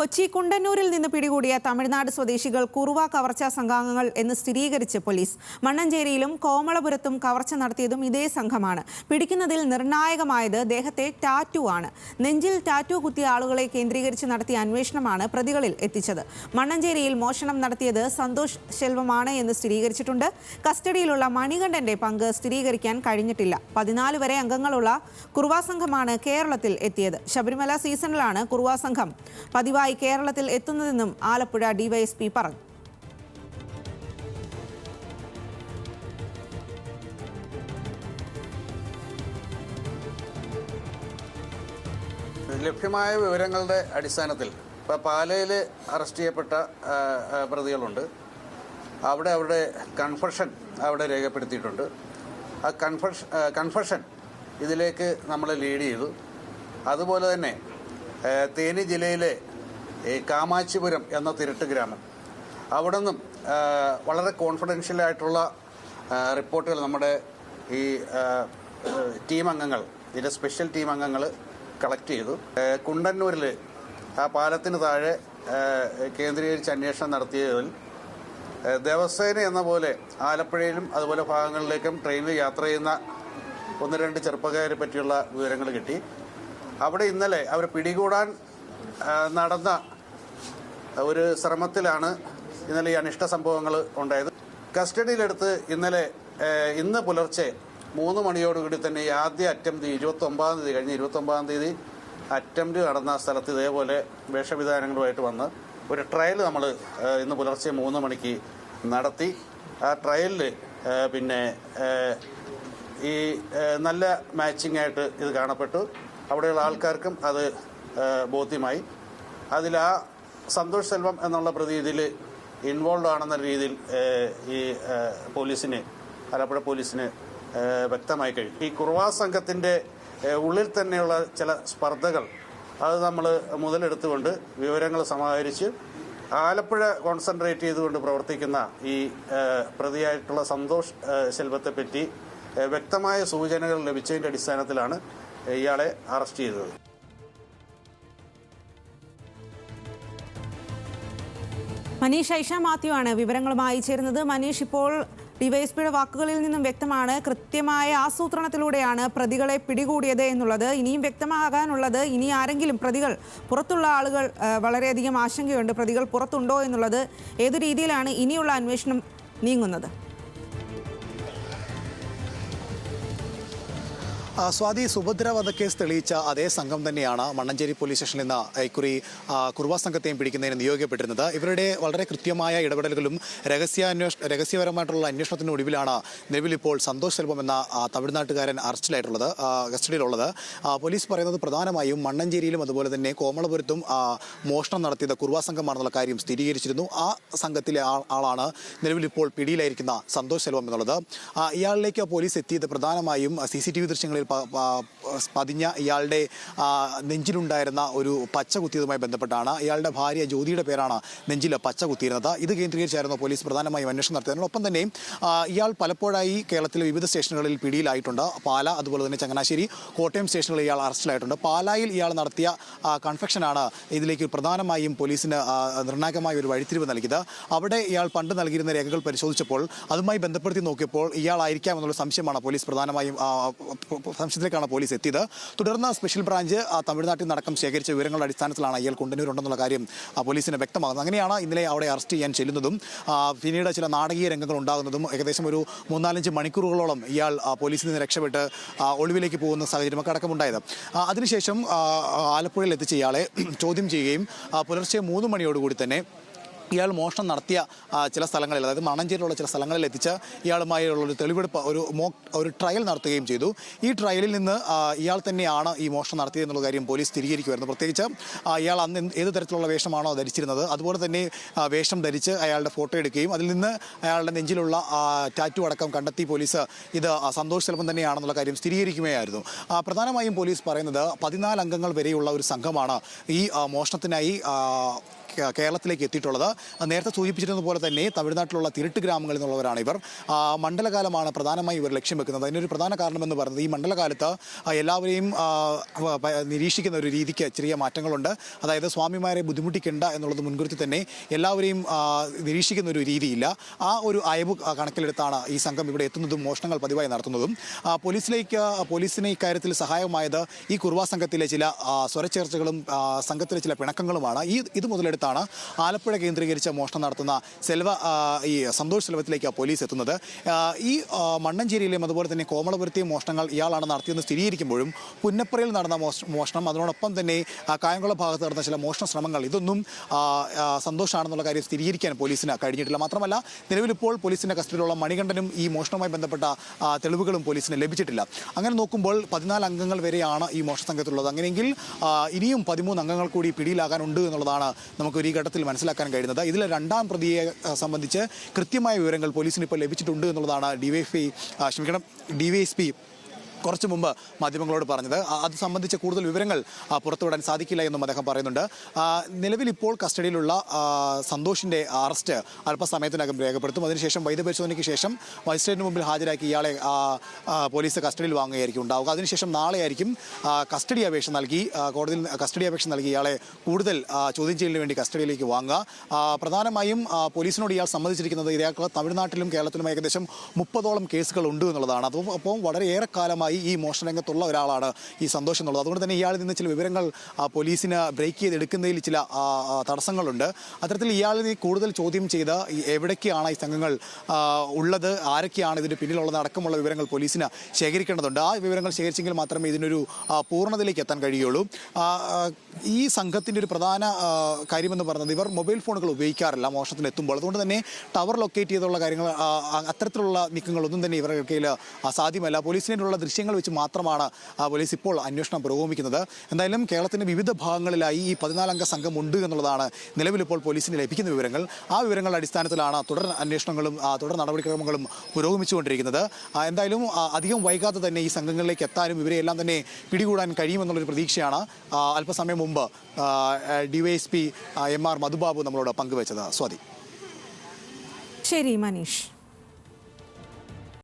കൊച്ചി കുണ്ടന്നൂരിൽ നിന്ന് പിടികൂടിയ തമിഴ്നാട് സ്വദേശികൾ കുറുവ കവർച്ചാ സംഘാംഗങ്ങൾ എന്ന് സ്ഥിരീകരിച്ച് പോലീസ്. മണ്ണഞ്ചേരിയിലും കോമളപുരത്തും കവർച്ച നടത്തിയതും ഇതേ സംഘമാണ്. പിടിക്കുന്നതിൽ നിർണായകമായത് ദേഹത്തെ ടാറ്റു ആണ്. നെഞ്ചിൽ ടാറ്റു കുത്തിയ ആളുകളെ കേന്ദ്രീകരിച്ച് നടത്തിയ അന്വേഷണമാണ് പ്രതികളിൽ എത്തിച്ചത്. മണ്ണഞ്ചേരിയിൽ മോഷണം നടത്തിയത് സന്തോഷ് ശെൽവമാണ് എന്ന് സ്ഥിരീകരിച്ചിട്ടുണ്ട്. കസ്റ്റഡിയിലുള്ള മണികണ്ഠന്റെ പങ്ക് സ്ഥിരീകരിക്കാൻ കഴിഞ്ഞിട്ടില്ല. പതിനാല് വരെ അംഗങ്ങളുള്ള കുറുവാ സംഘമാണ് കേരളത്തിൽ എത്തിയത്. ശബരിമല സീസണിലാണ് കുറുവാ സംഘം പതിവായി കേരളത്തിൽ എത്തുന്നതെന്നും ആലപ്പുഴ ഡിവൈഎസ്പി പറഞ്ഞു. ലഭ്യമായ വിവരങ്ങളുടെ അടിസ്ഥാനത്തിൽ ഇപ്പോൾ പാലയിൽ അറസ്റ്റ് ചെയ്യപ്പെട്ട പ്രതികളുണ്ട്. അവിടെ അവരുടെ കൺഫഷൻ അവിടെ രേഖപ്പെടുത്തിയിട്ടുണ്ട്. ആ കൺഫഷൻ കൺഫഷൻ ഇതിലേക്ക് നമ്മൾ ലീഡ് ചെയ്തു. അതുപോലെ തന്നെ തേനി ജില്ലയിലെ ഈ കാമാച്ചിപുരം എന്ന തിരുട്ട് ഗ്രാമം. അവിടെ നിന്നും വളരെ കോൺഫിഡൻഷ്യലായിട്ടുള്ള റിപ്പോർട്ടുകൾ നമ്മുടെ ഈ ടീം അംഗങ്ങൾ ഇതിന്റെ സ്പെഷ്യൽ ടീം അംഗങ്ങൾ കളക്ട് ചെയ്തു. കുണ്ടന്നൂരിൽ ആ പാലത്തിന് താഴെ കേന്ദ്രീകരിച്ച് അന്വേഷണം നടത്തിയതിൽ ദേവസേന എന്ന പോലെ ആലപ്പുഴയിലും അതുപോലെ ഭാഗങ്ങളിലേക്കും ട്രെയിനിൽ യാത്ര ചെയ്യുന്ന ഒന്ന് രണ്ട് ചെറുപ്പക്കാരെ പറ്റിയുള്ള വിവരങ്ങൾ കിട്ടി. അവിടെ ഇന്നലെ അവർ പിടികൂടാൻ നടന്ന ഒരു ശ്രമത്തിലാണ് ഇന്നലെ ഈ അനിഷ്ട സംഭവങ്ങൾ ഉണ്ടായത്. കസ്റ്റഡിയിലെടുത്ത് ഇന്നലെ ഇന്ന് പുലർച്ചെ മൂന്ന് മണിയോടുകൂടി തന്നെ ഈ ആദ്യ അറ്റംപ്റ്റ് ഇരുപത്തി ഒമ്പതാം തീയതി കഴിഞ്ഞ് ഇരുപത്തി ഒമ്പതാം തീയതി അറ്റംപ്റ്റ് നടന്ന സ്ഥലത്ത് ഇതേപോലെ വേഷവിധാനങ്ങളുമായിട്ട് വന്ന് ഒരു ട്രയൽ നമ്മൾ ഇന്ന് പുലർച്ചെ മൂന്ന് മണിക്ക് നടത്തി. ആ ട്രയലിൽ പിന്നെ ഈ നല്ല മാച്ചിങ് ആയിട്ട് ഇത് കാണപ്പെട്ടു. അവിടെയുള്ള ആൾക്കാർക്കും അത് ബോധ്യമായി. അതിൽ ആ സന്തോഷ് സെൽവം എന്നുള്ള പ്രതി ഇതിൽ ഇൻവോൾവ് ആണെന്ന രീതിയിൽ ഈ പോലീസിന് ആലപ്പുഴ പോലീസിന് വ്യക്തമായി കഴിഞ്ഞു. ഈ കുർവാ സംഘത്തിന്റെ ഉള്ളിൽ തന്നെയുള്ള ചില സ്പർദ്ധകൾ അത് നമ്മൾ മുതലെടുത്തുകൊണ്ട് വിവരങ്ങൾ സമാഹരിച്ച് ആലപ്പുഴ കോൺസെൻട്രേറ്റ് ചെയ്തുകൊണ്ട് പ്രവർത്തിക്കുന്ന ഈ പ്രതിയായിട്ടുള്ള സന്തോഷ് ഏഹ്, ശെൽവത്തെ പറ്റി ഏഹ്, വ്യക്തമായ സൂചനകൾ ലഭിച്ചതിന്റെ അടിസ്ഥാനത്തിലാണ് ഇയാളെ അറസ്റ്റ് ചെയ്തത്. മനീഷ് ഐഷ മാത്യു ആണ് വിവരങ്ങളുമായി ചേരുന്നത്. മനീഷ് ഇപ്പോൾ ഡിവൈഎസ്പിയുടെ വാക്കുകളിൽ നിന്നും വ്യക്തമാണ്. കൃത്യമായ ആസൂത്രണത്തിലൂടെയാണ് പ്രതികളെ പിടികൂടിയത് എന്നുള്ളത്. ഇനിയും വ്യക്തമാകാനുള്ളത് ഇനി ആരെങ്കിലും പ്രതികൾ പുറത്തുള്ള ആളുകൾ വളരെയധികം ആശങ്കയുണ്ട്. പ്രതികൾ പുറത്തുണ്ടോ എന്നുള്ളത് ഏത് രീതിയിലാണ് ഇനിയുള്ള അന്വേഷണം നീങ്ങുന്നത്? സ്വാതി സുഭദ്ര വധക്കേസ് തെളിയിച്ച അതേ സംഘം തന്നെയാണ് മണ്ണഞ്ചേരി പോലീസ് സ്റ്റേഷനിൽ നിന്ന് ഇക്കുറി ആ, കുറുവ സംഘത്തെയും പിടിക്കുന്നതിന് നിയോഗിക്കപ്പെട്ടിരുന്നത്. ഇവരുടെ വളരെ കൃത്യമായ ഇടപെടലുകളും രഹസ്യാന്വേഷ രഹസ്യപരമായിട്ടുള്ള അന്വേഷണത്തിന് ഒടുവിലാണ് നിലവിൽ ഇപ്പോൾ സന്തോഷ് സെൽവം എന്ന തമിഴ്നാട്ടുകാരൻ അറസ്റ്റിലായിട്ടുള്ളത് കസ്റ്റഡിയിലുള്ളത്. പോലീസ് പറയുന്നത് പ്രധാനമായും മണ്ണഞ്ചേരിയിലും അതുപോലെ തന്നെ കോമളപുരത്തും മോഷണം നടത്തിയത് കുറുവ സംഘമാണെന്നുള്ള കാര്യം സ്ഥിരീകരിച്ചിരുന്നു. ആ സംഘത്തിലെ ആളാണ് നിലവിൽ ഇപ്പോൾ പിടിയിലായിരിക്കുന്ന സന്തോഷ് സെൽവം എന്നുള്ളത്. ഇയാളിലേക്ക് പോലീസ് എത്തിയത് പ്രധാനമായും സി സി ടി വി ദൃശ്യങ്ങളിൽ പതിഞ്ഞ ഇയാളുടെ നെഞ്ചിലുണ്ടായിരുന്ന ഒരു പച്ച കുത്തിയതുമായി ബന്ധപ്പെട്ടാണ്. ഇയാളുടെ ഭാര്യ ജ്യോതിയുടെ പേരാണ് നെഞ്ചിൽ പച്ച കുത്തിയിരുന്നത്. ഇത് കേന്ദ്രീകരിച്ചായിരുന്നു പോലീസ് പ്രധാനമായും അന്വേഷണം നടത്തിയത് ഒപ്പം തന്നെ ഇയാൾ പലപ്പോഴായി കേരളത്തിലെ വിവിധ സ്റ്റേഷനുകളിൽ പിടിയിലായിട്ടുണ്ട്. പാല അതുപോലെ തന്നെ ചങ്ങനാശ്ശേരി കോട്ടയം സ്റ്റേഷനുകളിൽ ഇയാൾ അറസ്റ്റിലായിട്ടുണ്ട്. പാലായിൽ ഇയാൾ നടത്തിയ കൺഫെക്ഷനാണ് ഇതിലേക്ക് പ്രധാനമായും പോലീസിന് നിർണായകമായ ഒരു വഴിത്തിരിവ് നൽകിയത്. അവിടെ ഇയാൾ പണ്ട് നൽകിയിരുന്ന രേഖകൾ പരിശോധിച്ചപ്പോൾ അതുമായി ബന്ധപ്പെടുത്തി നോക്കിയപ്പോൾ ഇയാളായിരിക്കാം എന്നുള്ള സംശയമാണ് പോലീസ് പ്രധാനമായും സംശയത്തിലേക്കാണ് പോലീസ് എത്തിയത്. തുടർന്ന് സ്പെഷ്യൽ ബ്രാഞ്ച് തമിഴ്നാട്ടിൽ നടക്കം ശേഖരിച്ച വിവരങ്ങളുടെ അടിസ്ഥാനത്തിലാണ് അയാൾ കൊണ്ടുവരുണ്ടെന്നുള്ള കാര്യം പോലീസിന് വ്യക്തമാകുന്നത്. അങ്ങനെയാണ് ഇന്നലെ അവിടെ അറസ്റ്റ് ചെയ്യാൻ ചെല്ലുന്നതും പിന്നീട് ചില നാടകീയ രംഗങ്ങൾ ഉണ്ടാകുന്നതും ഏകദേശം ഒരു മൂന്നാലഞ്ച് മണിക്കൂറുകളോളം ഇയാൾ പോലീസിൽ നിന്ന് രക്ഷപ്പെട്ട് ഒളിവിലേക്ക് പോകുന്ന സാഹചര്യമൊക്കെ അടക്കമുണ്ടായത്. അതിനുശേഷം ആലപ്പുഴയിൽ എത്തിച്ച ഇയാളെ ചോദ്യം ചെയ്യുകയും പുലർച്ചെ മൂന്ന് മണിയോടുകൂടി തന്നെ ഇയാൾ മോഷണം നടത്തിയ ചില സ്ഥലങ്ങളിൽ അതായത് മണഞ്ചേരിയിലുള്ള ചില സ്ഥലങ്ങളിൽ എത്തിച്ച് ഇയാളുമായുള്ള ഒരു തെളിവെടുപ്പ് ഒരു മോക്ക് ഒരു ട്രയൽ നടത്തുകയും ചെയ്തു. ഈ ട്രയലിൽ നിന്ന് ഇയാൾ തന്നെയാണ് ഈ മോഷണം നടത്തിയത് എന്നുള്ള കാര്യം പോലീസ് സ്ഥിരീകരിക്കുമായിരുന്നു പ്രത്യേകിച്ച് ഇയാൾ അന്ന് ഏത് തരത്തിലുള്ള വേഷമാണോ ധരിച്ചിരുന്നത് അതുപോലെ തന്നെ വേഷം ധരിച്ച് അയാളുടെ ഫോട്ടോ എടുക്കുകയും അതിൽ നിന്ന് അയാളുടെ നെഞ്ചിലുള്ള ടാറ്റു അടക്കം കണ്ടെത്തി പോലീസ് ഇത് സന്തോഷ സെൽവം തന്നെയാണെന്നുള്ള കാര്യം സ്ഥിരീകരിക്കുകയായിരുന്നു. പ്രധാനമായും പോലീസ് പറയുന്നത് പതിനാല് അംഗങ്ങൾ വരെയുള്ള ഒരു സംഘമാണ് ഈ മോഷണത്തിനായി കേരളത്തിലേക്ക് എത്തിയിട്ടുള്ളത്. നേരത്തെ സൂചിപ്പിച്ചിരുന്നത് പോലെ തന്നെ തമിഴ്നാട്ടിലുള്ള തിരുട്ട് ഗ്രാമങ്ങളിൽ നിന്നുള്ളവരാണ് ഇവർ. മണ്ഡലകാലമാണ് പ്രധാനമായും ഇവർ ലക്ഷ്യം വെക്കുന്നത് അതിനൊരു പ്രധാന കാരണമെന്ന് പറയുന്നത് ഈ മണ്ഡലകാലത്ത് എല്ലാവരെയും നിരീക്ഷിക്കുന്ന ഒരു രീതിക്ക് ചെറിയ മാറ്റങ്ങളുണ്ട്. അതായത് സ്വാമിമാരെ ബുദ്ധിമുട്ടിക്കേണ്ട എന്നുള്ളത് മുൻകൂർത്തി തന്നെ എല്ലാവരെയും നിരീക്ഷിക്കുന്ന ഒരു രീതിയില്ല. ആ ഒരു അയവ് കണക്കിലെടുത്താണ് ഈ സംഘം ഇവിടെ എത്തുന്നതും മോഷണങ്ങൾ പതിവായി നടത്തുന്നതും. പോലീസിലേക്ക് പോലീസിനെ ഇക്കാര്യത്തിൽ സഹായമായത് ഈ കുർവാ സംഘത്തിലെ ചില സ്വരച്ചേർച്ചകളും സംഘത്തിലെ ചില പിണക്കങ്ങളുമാണ്. ഈ ഇത് മുതലെടുത്താണ് ആലപ്പുഴ കേന്ദ്രീകരിച്ച മോഷണം നടത്തുന്ന സെൽവ ഈ സന്തോഷ് സെൽവത്തിലേക്ക് പോലീസ് എത്തുന്നത്. ഈ മണ്ണഞ്ചേരിയിലെയും അതുപോലെ തന്നെ കോമളപുരത്തെയും മോഷണങ്ങൾ ഇയാളാണ് നടത്തിയെന്ന് സ്ഥിരീകരിക്കുമ്പോഴും പുന്നപ്പുറയിൽ നടന്ന മോഷ- മോഷണം അതിനോടൊപ്പം തന്നെ കായംകുളം ഭാഗത്ത് നടന്ന ചില മോഷണ ശ്രമങ്ങൾ ഇതൊന്നും സന്തോഷമാണെന്നുള്ള കാര്യം സ്ഥിരീകരിക്കാൻ പോലീസിന് കഴിഞ്ഞിട്ടില്ല. മാത്രമല്ല നിലവിലിപ്പോൾ പോലീസിന്റെ കസ്റ്റഡിയിലുള്ള മണികണ്ഠനും ഈ മോഷണവുമായി ബന്ധപ്പെട്ട തെളിവുകളും പോലീസിന് ലഭിച്ചിട്ടില്ല. അങ്ങനെ നോക്കുമ്പോൾ പതിനാല് അംഗങ്ങൾ വരെയാണ് ഈ മോഷണ സംഘത്തിലുള്ളത്. അങ്ങനെയെങ്കിൽ ഇനിയും പതിമൂന്ന് അംഗങ്ങൾ കൂടി പിടിയിലാകാനുണ്ട് എന്നുള്ളതാണ് നമുക്ക് ഒരു ഈ ഘട്ടത്തിൽ മനസ്സിലാക്കാൻ കഴിയുന്നത്. ഇതിലെ രണ്ടാം പ്രതിയെ സംബന്ധിച്ച് കൃത്യമായ വിവരങ്ങൾ പോലീസിന് ഇപ്പോൾ ലഭിച്ചിട്ടുണ്ട് എന്നുള്ളതാണ് ഡിവൈഎഫ്ഐ ക്ഷമിക്കണം ഡിവൈഎസ്പി കുറച്ച് മുമ്പ് മാധ്യമങ്ങളോട് പറഞ്ഞത്. അത് സംബന്ധിച്ച് കൂടുതൽ വിവരങ്ങൾ പുറത്തുവിടാൻ സാധിക്കില്ല എന്നും അദ്ദേഹം പറയുന്നുണ്ട്. നിലവിൽ ഇപ്പോൾ കസ്റ്റഡിയിലുള്ള സന്തോഷിന്റെ അറസ്റ്റ് അല്പസമയത്തിനകം രേഖപ്പെടുത്തും. അതിനുശേഷം വൈദ്യപരിശോധനയ്ക്ക് ശേഷം മജിസ്ട്രേറ്റിന് മുമ്പിൽ ഹാജരാക്കി ഇയാളെ പോലീസ് കസ്റ്റഡിയിൽ വാങ്ങുകയായിരിക്കും ഉണ്ടാവുക. അതിനുശേഷം നാളെയായിരിക്കും കസ്റ്റഡി അപേക്ഷ നൽകി കോടതിയിൽ കസ്റ്റഡി അപേക്ഷ നൽകി ഇയാളെ കൂടുതൽ ചോദ്യം ചെയ്യലിന് വേണ്ടി കസ്റ്റഡിയിലേക്ക് വാങ്ങുക. പ്രധാനമായും പോലീസിനോട് ഇയാൾ സമ്മതിച്ചിരിക്കുന്നത് ഇയാൾക്ക് തമിഴ്നാട്ടിലും കേരളത്തിലും ഏകദേശം മുപ്പതോളം കേസുകൾ ഉണ്ട് എന്നുള്ളതാണ്. അപ്പോൾ വളരെ ഏറെ കാലമായി ഈ മോഷണ രംഗത്തുള്ള ഒരാളാണ് ഈ സന്തോഷം എന്നുള്ളത്. അതുകൊണ്ട് തന്നെ ഇയാളിൽ നിന്ന് ചില വിവരങ്ങൾ പോലീസിന് ബ്രേക്ക് ചെയ്തെടുക്കുന്നതിൽ ചില തടസ്സങ്ങളുണ്ട്. അത്തരത്തിൽ ഇയാളിനെ കൂടുതൽ ചോദ്യം ചെയ്ത് ഈ എവിടേക്കാണ് ഈ സംഘങ്ങൾ ഉള്ളത് ആരൊക്കെയാണ് ഇതിന് പിന്നിലുള്ളത് അടക്കമുള്ള വിവരങ്ങൾ പോലീസിന് ശേഖരിക്കേണ്ടതുണ്ട്. ആ വിവരങ്ങൾ ശേഖരിച്ചെങ്കിൽ മാത്രമേ ഇതിനൊരു പൂർണതയിലേക്ക് എത്താൻ കഴിയുള്ളൂ. ഈ സംഘത്തിന്റെ ഒരു പ്രധാന കാര്യമെന്ന് പറയുന്നത് ഇവർ മൊബൈൽ ഫോണുകൾ ഉപയോഗിക്കാറില്ല മോഷണത്തിന് എത്തുമ്പോൾ അതുകൊണ്ട് തന്നെ ടവർ ലൊക്കേറ്റ് ചെയ്തുള്ള കാര്യങ്ങൾ അത്തരത്തിലുള്ള നീക്കങ്ങളൊന്നും തന്നെ ഇവരുടെ ആ, സാധ്യമല്ല. പോലീസിനുള്ള ദൃശ്യങ്ങൾ വെച്ച് മാത്രമാണ് പോലീസ് ഇപ്പോൾ അന്വേഷണം പുരോഗമിക്കുന്നത്. എന്തായാലും കേരളത്തിന്റെ വിവിധ ഭാഗങ്ങളിലായി ഈ പതിനാലംഗ സംഘം ഉണ്ട് എന്നുള്ളതാണ് നിലവിലിപ്പോൾ പോലീസിന് ലഭിക്കുന്ന വിവരങ്ങൾ. ആ വിവരങ്ങളുടെ അടിസ്ഥാനത്തിലാണ് തുടർ അന്വേഷണങ്ങളും തുടർ നടപടിക്രമങ്ങളും പുരോഗമിച്ചുകൊണ്ടിരിക്കുന്നത്. എന്തായാലും അധികം വൈകാതെ തന്നെ ഈ സംഘങ്ങളിലേക്ക് എത്താനും ഇവരെയെല്ലാം തന്നെ പിടികൂടാൻ കഴിയുമെന്നുള്ളൊരു പ്രതീക്ഷയാണ് അല്പസമയം മുമ്പ് ഡിവൈഎസ്പി എം ആർ മധുബാബു നമ്മളോട് പങ്കുവച്ചത്. സ്വാതി. ശരി മനീഷ്.